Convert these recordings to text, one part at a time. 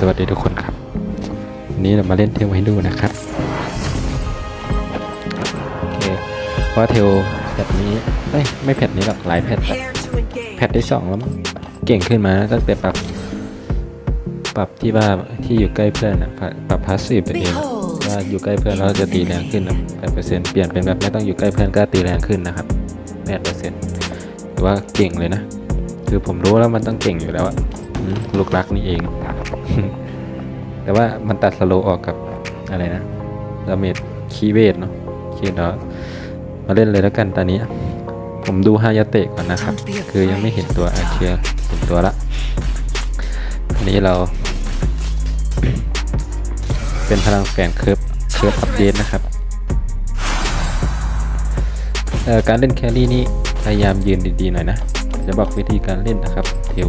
สวัสดีทุกคนครับวันนี้เรามาเล่นเทลให้ดูนะครับโอเคเพราเทลแพทนี้เอ้ยไม่แพทนี้หรอกหลายแพทแพทที่สองแล้วมั้งเก่งขึ้นมาตั้งแต่ปรับปรับที่ว่าที่อยู่ใกล้เพื่อนอะปรับปรับพาสซีฟตัวเองว่าอยู่ใกล้เพื่อนแล้วจะตีแรงขึ้นแปดเปอร์เซ็นต์เปลี่ยนเป็นแบบไม่ต้องอยู่ใกล้เพื่อนก็ตีแรงขึ้นนะครับแปดเปอร์เซ็นต์ถือว่าเก่งเลยนะ คือผมรู้แล้วมันต้องเก่งอยู่แล้วอะลูกรักนี่เอง แต่ว่ามันตัดสโลออกกับอะไรนะดาเมจคีเวทเนาะโอเคเดี๋ยวมาเล่นเลยแล้วกันตอนนี้ ผมดูฮายาเตะก่อนนะครับ คือยังไม่เห็นตัวอาเคียเห็นตัวละอันนี้เรา เป็นพลังแฝงเคิร์ฟเคิร์ฟอัปเดตนะครับการเล่นแครี่นี่พยายามยืนดีๆหน่อยนะจะบอกวิธีการเล่นนะครับเทล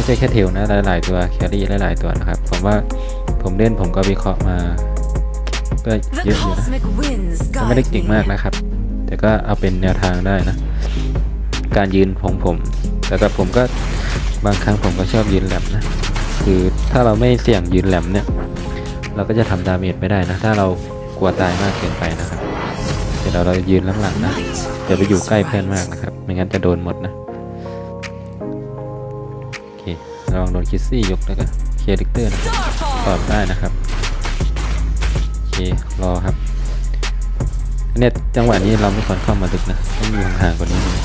ไม่ใช่แค่เทลนะหลายๆตัวแครี่หลายๆตัวนะครับ ผมว่าผมเล่นผมก็วิเคราะห์มาก็เย The อะอยู่นะ cosmic winds ก็ไม่ได้ guide เก่ง me. มากนะครับ แต่ก็เอาเป็นแนวทางได้นะ การยืนของผม แต่กับผมก็บางครั้งผมก็ชอบยืนแหลมนะ คือถ้าเราไม่เสี่ยงยืนแหลมเนี่ย เราก็จะทำดาเมจไม่ได้นะ ถ้าเรากลัวตายมากเกินไปนะครับ เดี๋ยวเราเรายืนหลังๆนะ Night. อย่าไปอยู่ใกล้เพื่อนมากนะครับ ไม่งั้นจะโดนหมดนะ โอเคระวังโดนคิสซี่ยกแล้วก็เคลียร์ดิกเตอร์ตอบได้นะครับโอเครอครับอันเนี่ยจังหวะนี้เราไม่ควรเข้ามาดึกนะต้องอยู่ห่างๆกว่านี้นะ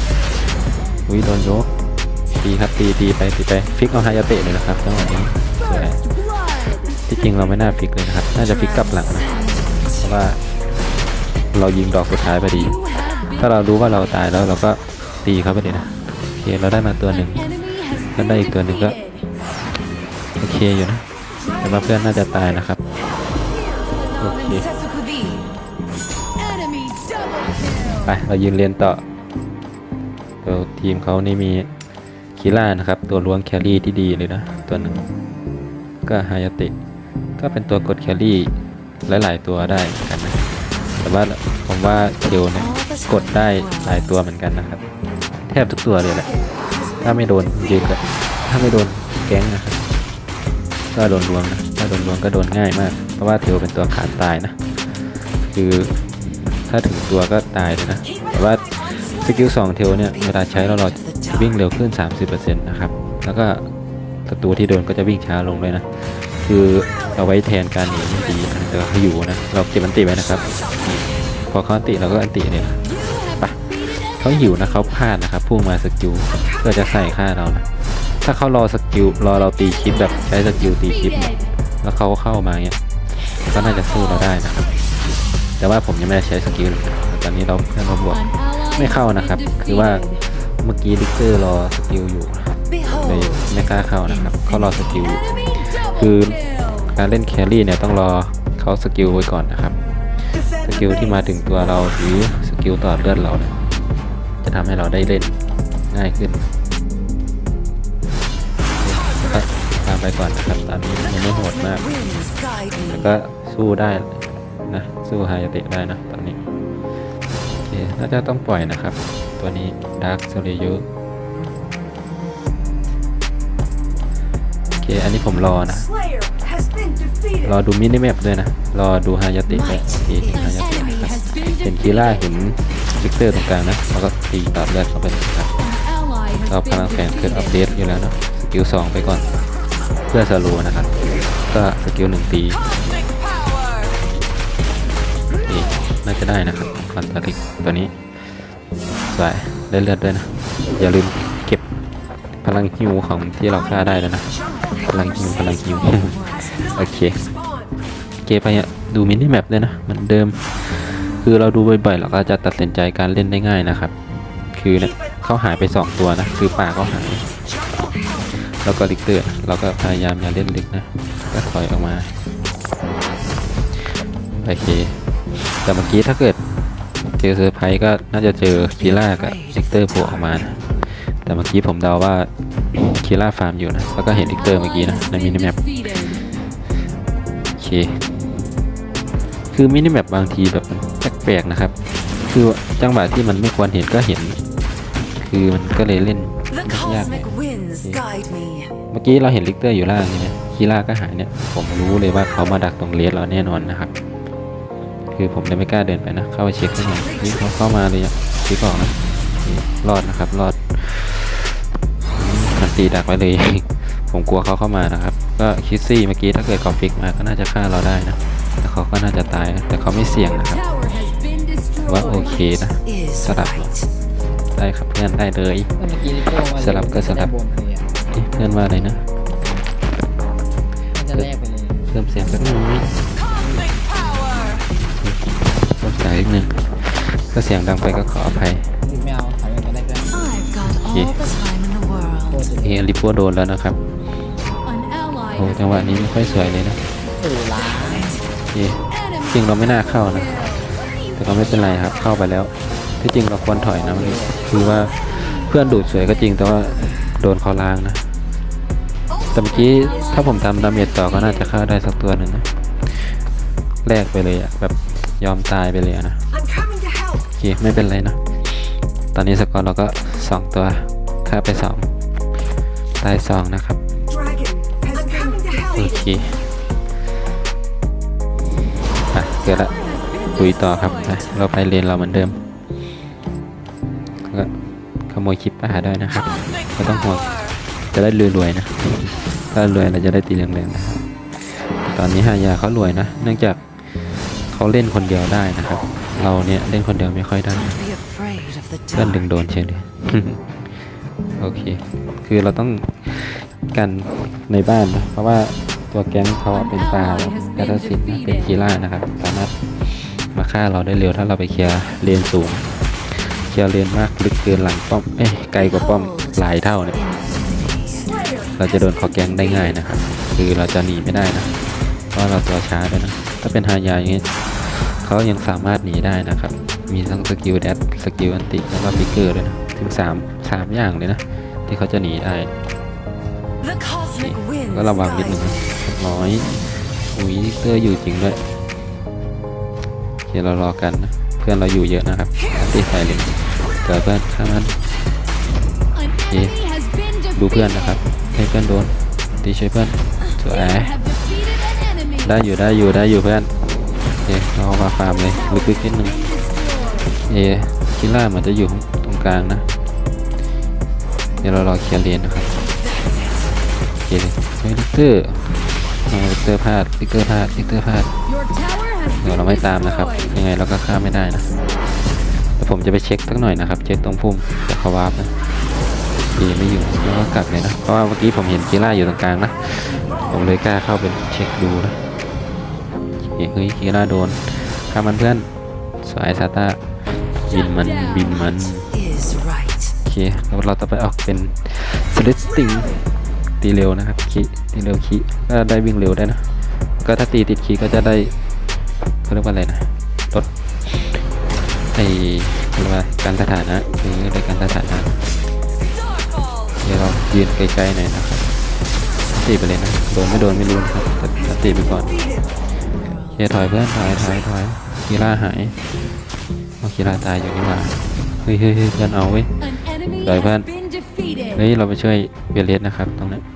อุ้ยโดนยกตีครับตีตีไปตีไปฟิกเอาฮายาเตะเลยนะครับจังหวะนี้สวยที่จริงเราไม่น่าฟิกเลยนะครับ น่าจะฟิกกลับหลังนะเพราะว่าเรายิงดอกสุดท้ายพอดี ถ้าเรารู้ว่าเราตายแล้วเราก็ตีเขาไปเลยนะโอเคเราได้มาตัวหนึ่ง An enemy has แล้วได้อีกตัวหนึ่งก็โอเคอยู่นะแต่ว่าเพื่อนน่าจะตายนะครับโอเคไปเรายืนเรียนต่อตัวทีมเขานี่มีคิล่านะครับ ตัวล้วงแครี่ที่ดีเลยนะ ตัวหนึ่งก็ฮายาตะก็เป็นตัวกดแครี่หลายๆตัวได้กันนะแต่ว่าผมว่าเคียวเนี่ยกดได้หลายตัวเหมือนกันนะครับ แทบทุกตัวเลยแหละ ถ้าไม่โดนยืนก็ถ้าไม่โดนแก๊งนะครับก็โดนล้วงนะถ้าโดนล้วงก็โดนง่ายมาก เพราะว่าเทลเป็นตัวขาดตายนะ คือถ้าถึงตัวก็ตายเลยนะ แต่ว่าสกิลสองเทลเนี่ยเวลาใช้แล้วเราจะวิ่งเร็วขึ้น 30%นะครับ แล้วก็ศัตรูที่โดนก็จะวิ่งช้าลงเลยนะ คือเอาไว้แทนการหนีไม่ดีนะแต่ว่าเขาอยู่นะ เราเก็บอันติไว้นะครับ พอเขาอันติเราก็อันติเนี่ย เขาหิวนะเขาพลาดนะครับพุ่งมาสกิลเพื่อจะใส่ฆ่าเรานะถ้าเขารอสกิลรอเราตีคลิปแบบใช้สกิลตีคลิปแล้วเขาเข้ามาเนี่ยก็น่าจะสู้เราได้นะครับ แต่ว่าผมยังไม่ได้ใช้สกิลตอนนี้เราเพื่อนเราบวกไม่เข้านะครับ คือว่าเมื่อกี้ดิกเตอร์รอสกิลอยู่เลยไม่กล้าเข้านะครับเขารอสกิลคือการเล่นแครี่เนี่ยต้องรอเขาสกิลไว้ก่อนนะครับสกิลที่มาถึงตัวเราหรือสกิลต่อเลือดเราเนี่ยจะ ทำให้เราได้เล่นง่ายขึ้นก็ตามไปก่อนนะครับตอนนี้ยังไม่โหดมาก winds guide แต่ me. ก็สู้ได้นะสู้ฮายาเตะได้นะตอนนี้โอเคน่าจะต้องปล่อยนะครับ ตัวนี้ดาร์คโซเลเยอร์โอเคอันนี้ผมรอนะ Slayer has been defeated. รอดูมินิแมปด้วยนะ รอดูฮายาเตะด้วยโอเค An ฮายาเตะ enemy นะครับ has been เห็น defeated. คีล่าเห็น วิกเตอร์ตรงกลางนะแล้วก็ตีดเลือดเข้าไปเลยครับเราพลังแฝงเกิดอัปเดตอยู่แล้วนะสกิลสองไปก่อน เพื่อสโลว์นะครับ ก็สกิลหนึ่งตีนี่น่าจะได้นะครับฟันตาริกตัวนี้สวยได้เลือดด้วยนะ อย่าลืมเก็บพลังฮิวของที่เราฆ่าได้แล้วนะ พลังฮิวพลังฮิวโอเค เกไปอะดูมินิแมปด้วยนะเหมือนเดิม คือเราดูบ่อยๆเราก็จะตัดสินใจการเล่นได้ง่ายนะครับ คือเนี่ยเขาหายไปสองตัวนะ คือป่าเขาหาย แล้วก็ลิกเตอร์เราก็พยายามอย่าเล่นลึกนะ ก็ถอยออกมา โอเค แต่เมื่อกี้ถ้าเกิดเจอเซอร์ไพรส์ก็น่าจะเจอคีล่ากับเอ็กเตอร์โผล่ออกมานะแต่เมื่อกี้ผมเดาว่าคีล่าฟาร์มอยู่นะ แล้วก็เห็นเอ็กเตอร์เมื่อกี้นะในมินิแมปโอเค คือมินิแมปบางทีแบบมันแปลกๆนะครับ คือจังหวะที่มันไม่ควรเห็นก็เห็น คือมันก็เลยเล่น The ยากๆหน่อย cosmic winds guide me. เมื่อกี้เราเห็นลิกเตอร์อยู่ล่างใช่ไหมคีล่าก็หายเนี่ย ผมรู้เลยว่าเขามาดักตรงเลสเราแน่นอนนะครับ คือผมเลยไม่กล้าเดินไปนะ เข้าไปเช็คให้หน่อยนี่เขาเข้ามาเลยอะเช็คออกนะนี่รอดนะครับ รอดอืมมันตีดักไว้เลย ผมกลัวเขาเข้ามานะครับ ก็คิดซี่เมื่อกี้ถ้าเกิดเขาฟิกมาก็น่าจะฆ่าเราได้นะ แต่เขาก็น่าจะตายแต่เขาไม่เสี่ยง Your นะครับ tower has been ว่าโอ destroyed. เคนะ Is Shut up. right. ได้ครับเพื่อนได้เลยเมื่อกี้ลิโก้มาสลับก็สลับบนเลยอะเอ๊ะเพื่อนว่าอะไรนะมันจะแลกไปเลยเพิ่มเสียงสักหน่อย Cosmic power. เพิ่มเสียงนิดนึงก็เสียงดังไปก็ขออภัยไม่เอาถอยไปก็ได้เพื่อน I've got Yeah. all the time in the โค world. ตรจะเอลิปัวโดนแล้วนะครับ An ally โอ้ has จังหวะนี้ไม่ค่อยสวยเลยนะตู่ล้าโอ เค enemy จริงเราไม่น่าเข้านะ kill. แต่ก็ไม่เป็นไรครับเข้าไปแล้ว ที่จริงเราควรถอยนะมันคือว่าเพื่อนดูดสวยก็จริงแต่ว่าโดนเขาล้างนะแต่เมื่อกี้ถ้าผมทำดาเมจต่อก็น่าจะฆ่าได้สักตัวหนึ่งนะแลกไปเลยอะแบบยอมตายไปเลยอะนะ I'm coming to help. โอเคไม่เป็นไรนะตอนนี้สกอร์เราก็สองตัวฆ่าไปสองตายสองนะครับ Dragon has I'm coming to โอ help. เค เกิดละลุยต่อครับนะเราไปเรียนเราเหมือนเดิมก็ขโมยคลิปป้าด้วยนะครับ Cosmic ไม่ต้องห่วงจะได้รวยๆนะ ถ้ารวยเราจะได้ตีแรงๆนะครับตอนนี้ฮายาเขารวยนะ เนื่องจากเขาเล่นคนเดียวได้นะครับ เราเนี่ยเล่นคนเดียวไม่ค่อยได้เพื่อนดึงโดนเฉยเลยโอเค คือเราต้องกันในบ้านนะเพราะว่า ตัวแก๊งเขาอะเป็นปลาแบบกาตาสินนะเป็นคีล่านะครับ สามารถมาฆ่าเราได้เร็วถ้าเราไปเคลียร์เลนสูง เคลียร์เลนมากลึกเกินหลังป้อมเอ้ยไกลกว่าป้อมหลายเท่าเนี่ยเราจะโดนเขาแก๊งได้ง่ายนะครับ คือเราจะหนีไม่ได้นะเพราะเราตัวช้าด้วยนะ ถ้าเป็นฮายาอย่างนี้เขายังสามารถหนีได้นะครับ มีทั้งสกิลแดดสกิลอันติแล้วก็ฟิกเกอร์ด้วยนะถึงสามสามอย่างเลยนะ ที่เขาจะหนีได้ The cosmic winds ก็ระวังนิด guide นึงนะ me. น้อยอุ้ยเตอร์อยู่จริงด้วยโอเคเรารอกันนะเพื่อนเราอยู่เยอะนะครับอันติใส่เลยเกิดเพื่อนข้ามัน An Yeah. enemy has been ดูเพื่อนนะ defeated. ครับให้เพื่อนโดนตีช่วยเพื่อนสวย You have defeated an enemy. ได้อยู่ได้อยู่ได้อยู่เพื่อนโอเคเรามาฟาร์มเลยลึกๆนิดนึง Been destroyed. เอคิล่าเหมือนจะอยู่ตรงกลางนะเดี๋ยวเรารอเคลียร์เลนนะครับโอเคเลยเฮ้ยลิกเตอร์ ทำไมลิกเตอร์พลาดลิกเตอร์พลาดลิกเตอร์พลาด Your tower has เดี๋ยว been เราไม่ตามนะครับ destroyed. ยังไงเราก็ฆ่าไม่ได้นะแต่ผมจะไปเช็คสักหน่อยนะครับ เช็คตรงพุ่มแต่เขาวาร์ปนะดีไม่อยู่แล้วก็กลับเลยนะ เพราะว่าเมื่อกี้ผมเห็นคิล่าอยู่ตรงกลางนะ ผมเลยกล้าเข้าไปเช็คดูนะโอเคเฮ้ยคิล่าโดนฆ่ามันเพื่อนสายซาตาบินมันบินมัน Is right. โอเคแล้วเราจะไปออกเป็นสลิดสติง ตีเร็วนะครับคีตีเร็วคีก็ได้วิ่งเร็วได้นะ ก็ถ้าตีติดคีก็จะได้เขาเรียกว่าอะไรนะลดไอเขาเรียกว่าการสถานะหรือในการสถานะ Starfall. เดี๋ยวเรายืนไกลๆหน่อยนะครับตีไปเลยนะโดนไม่โดนไม่รู้นะครับแต่แต่ตีไปก่อน Defeated. โอเคถอยเพื่อนถอยถอยถอยคีร่าหายเอาคีร่าตายอยู่นี่หว่าเฮ้ยเฮ้ยเฮ้ยเพื่อนเอาเว้ย An enemy Rồi, has bạn. been defeated. เฮ้ยเราไปช่วยเวเลสนะครับตรงนั้น Retreat.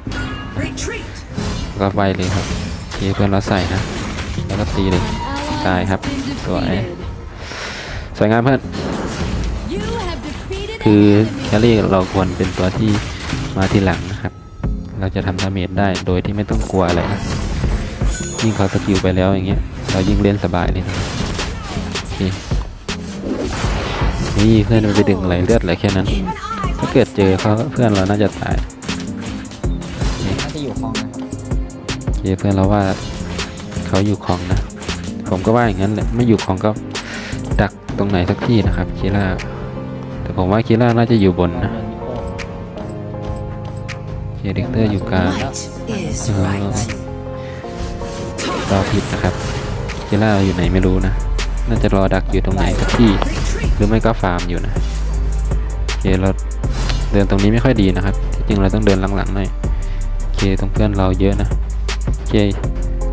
ก็ไวเลยครับโอเคเพื่อนเราใส่นะแล้วก็ตีเลย An ally Tài has hấp. been Rồi. defeated. สวยงามเพื่อนคือแค enemy. รี่เราควรเป็นตัวที่มาทีหลังนะครับ เราจะทำดาเมจได้โดยที่ไม่ต้องกลัวอะไรนะยิ่งเขาสกิลไปแล้วอย่างเงี้ย เรายิ่งเล่นสบายเลยนะนี่เพื่อนมันไปดึงไหลเลือดไหลแค่นั้น ถ้าเกิดเจอเขาเพื่อนเราน่าจะตาย เพื่อนเราว่าเขาอยู่ของนะ ผมก็ว่าอย่างนั้นแหละไม่อยู่ของก็ดักตรงไหนสักที่นะครับคีร่าแต่ผมว่าคีร่าน่าจะอยู่บนนะเดคดิเตอร์อยู่กลาง Might is เออ right. เราผิดนะครับคีร่าอยู่ไหนไม่รู้นะ น่าจะรอดักอยู่ตรงไหนสักที่ Retreat. รือไม่ก็ฟาร์มอยู่นะโอเคเราเดินตรงนี้ไม่ค่อยดีนะครับ ที่จริงเราต้องเดินหลังๆหน่อยโอเคตรงเพื่อนเราเยอะนะ เค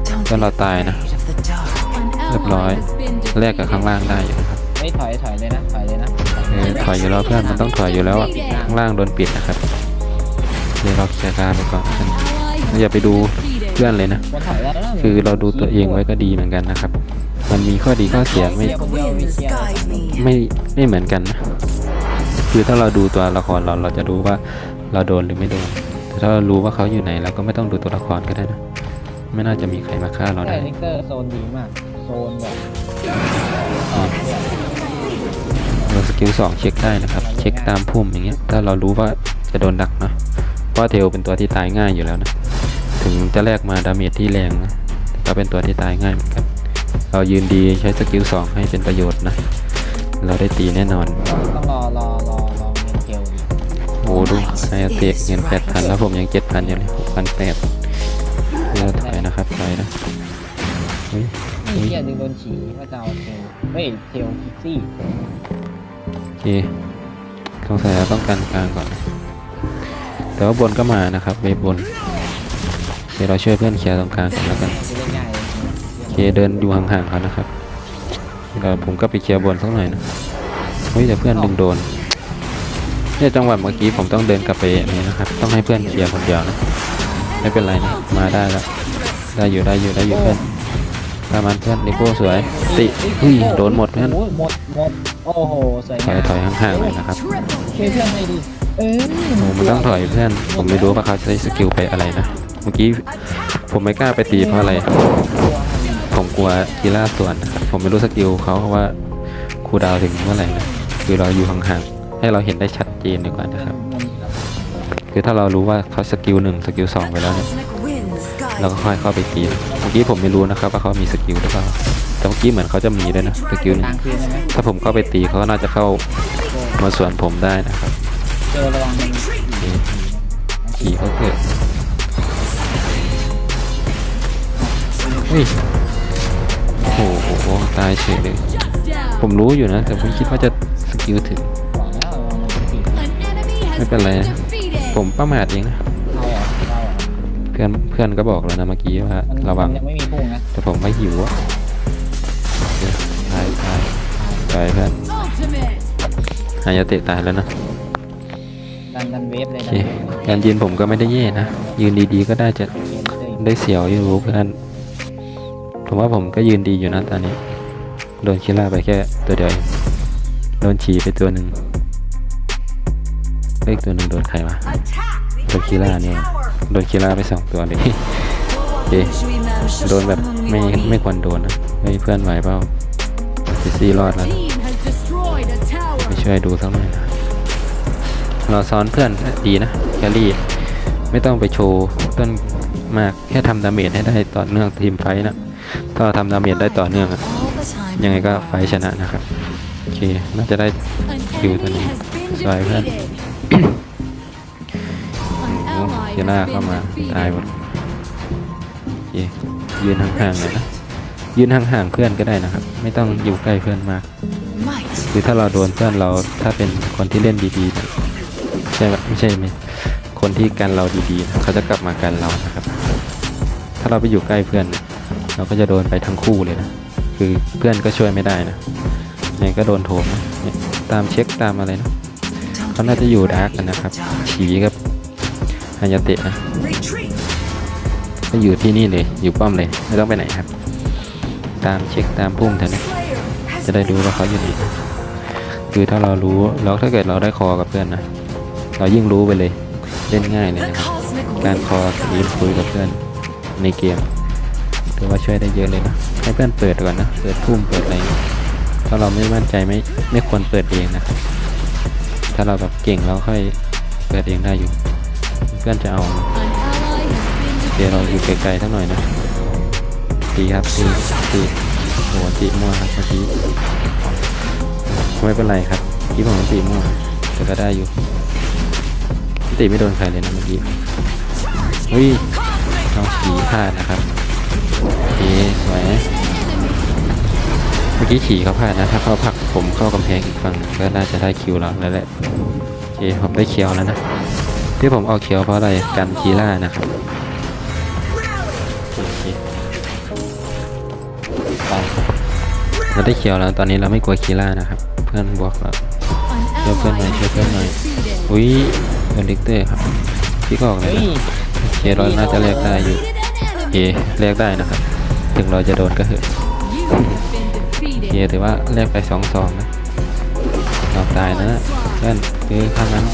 Don't Con be lọt tài nè. afraid of the dark. An Lấp ally lói. has been แลกกับข้าง defeated. ล่างได้อยู่นะครับไม่ถอยถอยเลยนะถอยเลยนะเออถอยอยู่แล้วเพื่อนมันต้องถอยอยู่แล้วอะข้างล่างโดนปิดนะครับเดี๋ยวเราเคลียร์การไปก่อน An ally has อย่าไปดู been defeated. เพื่อนเลยนะคนถอยแล้วนะ คือเราดูตัวเองไว้ก็ดีเหมือนกันนะครับ มันมีข้อดีข้อเสียไม่ Winds guide me. ไม่ไม่เหมือนกันนะคือถ้าเราดูตัวละครเราเราจะรู้ว่าเราโดนหรือไม่โดนแต่ถ้าเรารู้ว่าเขาอยู่ไหนเราก็ไม่ต้องดูตัวละครก็ได้นะ ไม่น่าจะมีใครมาฆ่าเราแต่ได้ลิกเตอร์โซนดีมาก โซนแบบออกเนี่ยเราสกิลสองเช็คได้นะครับ เช็คตามพุ่มอย่างเงี้ย ถ้าเรารู้ว่าจะโดนดักเนาะเพราะว่าเทลเป็นตัวที่ตายง่ายอยู่แล้วนะ ถึงจะแลกมาดาเมจที่แรงนะแต่ก็เป็นตัวที่ตายง่ายเหมือนกัน เรายืนดีใช้สกิลสองให้เป็นประโยชน์นะ เราได้ตีแน่นอน ต้องรอรอรอรอเงินเกลดีโอ้ดูไฮอาเตกเงินแปดพันแล้วผมยังเจ็ดพันอยู่เลยหกพันแปดเลือถอย นะครับถอยนะเฮ้ยนี่เฮียดึงโดนฉีพระเจ้าเทลเฮ้ยเทลคิกซี่โอเคสงสัยเราต้องการกลางก่อน แต่ว่าบนก็มานะครับเวฟบน เดี๋ยวเราช่วยเพื่อนเคลียร์ตรงกลางก่อนแล้วกันจะเล่นง่ายเลยโอเคเดินอยู่ห่างๆเขานะครับเดี๋ยวผมก็ไปเคลียร์บนสักหน่อยนะเฮ้ยแต่เพื่อนดึงโดนเนี่ยจังหวะเมื่อกี้ผมต้องเดินกลับไปอันนี้นะครับ ต้องให้เพื่อนเคลียร์คนเดียวนะ ไม่เป็นไรนะ มาได้แล้ว ได้อยู่ได้อยู่ได้อยู่เพื่อนตามมันเพื่อนลิโก้สวย ติอุ้ยโดนหมดเพื่อนโอ้ยหมดหมดโอ้โหสวยถองายมถอยห่างๆหน่อยนะครับช่วยเพื่อนให้ดีเออโอ้มันต้องถอยเพื่อน ผมไม่รู้ว่าเขาใช้สกิลไปอะไรนะ เมื่อกี้ผมไม่กล้าไปตีเพราะอะไร ผมกลัวกีฬาส่วนนะครับผมไม่รู้สกิลเขาว่าครูลดาวน์ถึงเมื่อไหร่นะ คือเราอยู่ห่างๆ ให้เราเห็นได้ชัดเจนดีกว่านะครับ คือถ้าเรารู้ว่าเขาสกิลหนึ่งสกิลสองไปแล้วเนี่ย Cosmic winds guide เราก็ค่อยเข้าไปตีนะเมื่อกี้ผมไม่รู้นะครับว่าเขามีสกิลหรือเปล่าแต่เมื่อกี้เหมือนเขาจะมีด้วยนะสกิลหกนึ่ลางงคืนได้ไหมถ้าผมเข้าไปตีเขาก็น่าจะเข้ามาสวนผมได้นะครับเจอระวังมันขี่เขาเกิดเฮ้ยโอ้โหตายเฉยเลย Shut down. ผมรู้อยู่นะ แต่ผมคิดว่าจะสกิลถึงบอกแล้วระวังมันจะปิด An enemy has ไม่เป็นไร been นะ defeated. ผมประมาทเองนะ พื่อนเพื่อนก็บอกแล้วนะเมื่อกี้ว่ามันระวังมันยังไม่มีพุ่งนะแต่ผมไม่หิวอะเดี๋ยวตายตายตายเพื่อน Ultimate. หายาเตะตายแล้วนะดันดันเวฟเลยโอดัเคนเวฟการยืนผมก็ไม่ได้แย่นะยืนดีๆก็ได้จะเกมเลยได้เสียวอยู่เพื่อนผมว่าผมก็ยืนดีอยู่นะตอนนี้ โดนคิล่าไปแค่ตัวเดียวเองโดนฉีไปตัวหนึ่งเลขตัวหนึ่งโดนใครวะ Attack the โดนคิล่าเนี่ย โดนคิล่าไปสองตัวเลยโอเคโดนแบบไม่ไม่ควรโดนนะไม่เพื่อนไหวเปล่าซิซี่รอดแล้วไปช่วยดูสักหน่อยนะเราซ้อนเพื่อนดีนะแคลรี่ไม่ต้องไปโชว์เพื่อนมากแค่ทำดาเมจให้ได้ต่อเนื่องทีมไฟท์นะถ้าทำดาเมจได้ต่อเนื่องยังไงก็ไฟชนะนะครับโอเคน่าจะได้ An Kill enemy the- has been Sorry, man. defeated. โอ้ An เจ้าเข้ามาตายหมดโอเคยืนห่างๆหน่อยนะยืนห่างๆเพื่อนก็ได้นะครับ ไม่ต้องอยู่ใกล้เพื่อนมากคือถ้าเราโดนเพื่อนเราถ้าเป็นคนที่เล่นดีๆใช่ไหมไม่ใช่ไหมคนที่กันเราดีๆ เขาจะกลับมากันเรานะครับ ถ้าเราไปอยู่ใกล้เพื่อน เราก็จะโดนไปทั้งคู่เลยนะคือเพื่อนก็ช่วยไม่ได้นะยังไงก็โดนโถมนะตามเช็คตามอะไรนะเขาน่าจะอยู่ดาร์กกันนะครับ ฉีกับ ฮายาเตะนะ Retreat. ก็อยู่ที่นี่เลย อยู่ป้อมเลย ไม่ต้องไปไหนครับ ตามเช็คตามพุ่มเถอะนะ Slayer has จะได้รู้ว่าเขาอยู่ไหนคือถ้าเรารู้แล้วถ้าเกิดเราได้คอกับเพื่อนนะ เรายิ่งรู้ไปเลย เล่นง่ายเลย The นะครับ cosmic การ winds คอยืนคุยกับเพื่อนในเกมถือว่าช่วยได้เยอะเลยนะ ให้เพื่อนเปิดก่อนนะ เปิดพุ่มเปิดอะไรเงี้ยถ้าเราไม่มั่นใจไม่ไม่ควรเปิดเองนะครับ ถ้าเราแบบเก่งแล้วค่อยเปิดเองได้อยู่ เพื่อนจะเอา เดี๋ยวเราอยู่ไกลๆสักหน่อยนะตีครับตีตีโอ้โหตีมั่วครับเมื่อกี้ไม่เป็นไรครับเมื่ผมตีมั่วแต่ก็ได้อยู่ตีไม่โดนใครเลยนะเมื่อกี้เฮ้ยเราฉีพลาดนะครับโอเคสวยเมื่อกี้ขี่เขาพลาดนะถ้าเขาผลักผมเข้ากำแพงอีกฝั่งก็น่าจะได้คิวเราแล้วแหละโอเคผมได้เคียวแล้วนะ ที่ผมเอาเคียวเพราะอะไรกันคีล่านะครับโอเคเราได้เคียวแล้วตอนนี้เราไม่กลัวคีล่านะครับ เพื่อนบอกเรา An Cho bên ally này, cho has bên been này. defeated. อุ้ยโดนลิกเตอร์ครับพี่ก็ออกเลยนะโอเคเราน่าจะแลกได้อยู่โอเคแลกได้นะครับ ถึงเราจะโดนก็เถอะโอเคถือว่าแลกไปสองสองนะเราตายนะเพื่อนคือข้างนั้น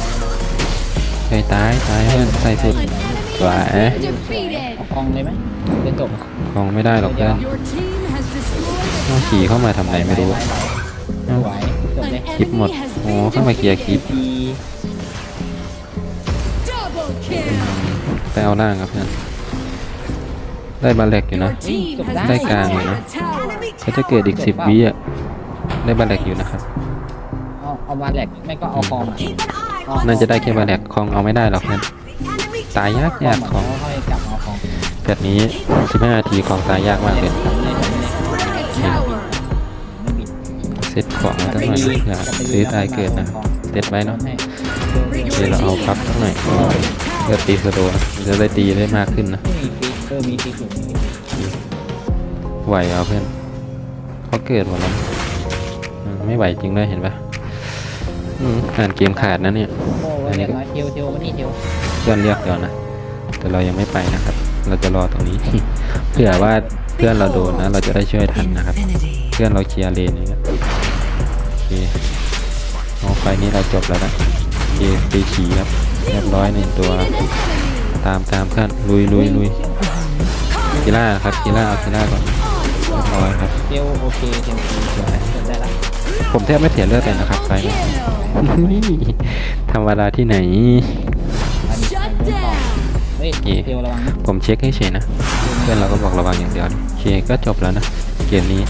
เคยตายตายเพื่อนใส่สุด An สวย enemy has been defeated. เอากองเลยไหมเล่นจบคงไม่ได้หรอกเพื่อน Your team has destroyed ต้อง a ขี่ tower. เข้ามาทำไมไม่รู้ไหลๆสวยจบเลย An คลิปหมด enemy has โอ้ been เข้ามาเคลียร์คลิป defeated. ที Double kill. ไปเอาล่างครับเพื่อนได้บาเล็กอยู่ Your นะ team has ได้กลางเลย destroyed นะ a tower. เขาจะเกิดอีกสิบวิอะ ได้บาเล็กอยู่นะครับ เอาเอามาแหลกไม่ก็เอากอง อะ Keep an eye เอา on น่าจะได้แค่บาเล็กคองเอาไม่ได้หรอกเพื่อน the enemy ตายยากยากเหมือนของเขาค่อยจับเอากองแบบนี้15นาทีของตายยากมากเลยทำเลยทำเลย A tower. ไม่บิดเซตของมาตั้งหน่อยเพื่อซื้อตายเกิดนะครับเซตไว้เนาะให้เดี๋ยวเราเอาพับสักหน่อยเพื่อตีสโลว์นะมันจะได้ตีได้มากขึ้นนะมีฟิกเออมีฟิกอยู่มีฟิกไหวเอาเพื่อนเขาเกิดหมดแล้วอืมไม่ไหวจริงด้วยเห็นปะ อืมอ่านเกมขาดนะเนี่ย โอ้โหเรียกน้อยเทียวเทียวมานี่เทียวเพื่อนเรียกเดี๋ยวนะ แต่เรายังไม่ไปนะครับ เราจะรอตรงนี้ เผื่อว่าเพื่อนเราโดนนะ เราจะได้ช่วยทันนะครับ infinity. เพื่อนเราเคลียร์เลนอย่างเงี้ยโอเคเอาไฟนี้เราจบแล้วนะโอเคตีขี่ครับเรียบร้อยหนึ่งตัว ตามตามเพื่อนลุยลุยลุยกีล่าครับกีล่าเอากีล่าก่อนเรียบร้อยครับเทียวโอเคเทียวทีสวยจบได้ละ ผมแทบไม่เสียเลือดเลยนะครับไฟนี้ธรรมดาที่ไหนอันนี้ Shut down. เฮ้ยเทียวระวังนะผมเช็คให้เฉยนะเพื่อนเราก็บอกระวังอย่างเดียวโอเคก็จบแล้วนะเกมนี้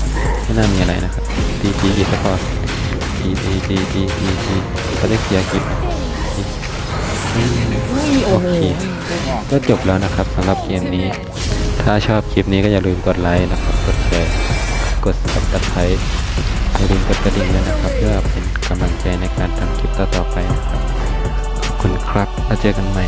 ไม่น่ามีอะไรนะครับตีตีอีสปอร์ตตีตีตีตีตีตีก็ได้เคลียร์คลิปนะโอเคก็จบแล้วนะครับสำหรับเกมนี้ ถ้าชอบคลิปนี้ก็อย่าลืมกดไลค์นะครับ กดแชร์ กด subscribe อย่าลืมกดกระดิ่งด้วยนะครับ เพื่อเป็นกำลังใจในการทำคลิปต่อๆไปนะครับขอบคุณครับแล้วเจอกันใหม่